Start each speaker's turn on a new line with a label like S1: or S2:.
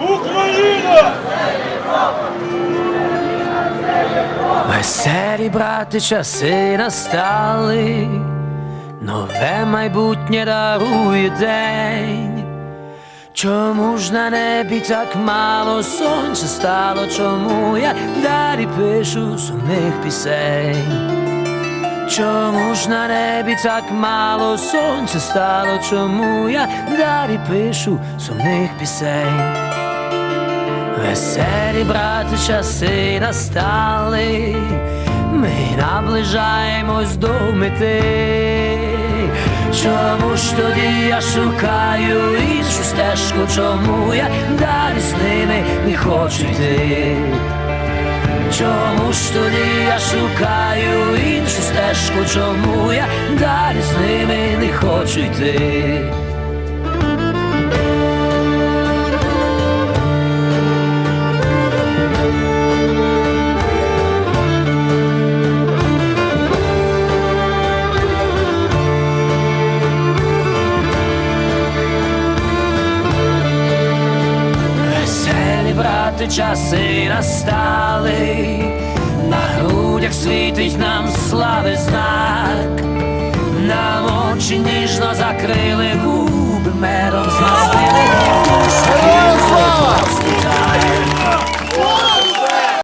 S1: Україна!
S2: Веселі брати часи настали, нове майбутнє дарує день. Чому ж на небі так мало сонця стало? Чому я далі пишу сумних пісень? Чому ж на небі так мало сонця стало? Чому я далі пишу сумних пісень? Веселі брати часи настали, ми наближаємось до мети. Чому ж тоді я шукаю іншу стежку, чому я далі з ними не хочу йти? Чому ж тоді я шукаю стежку, чому я далі з ними не хочу йти? Брати часи настали, на грудях світить нам слави знак, очі ніжно закрили нас.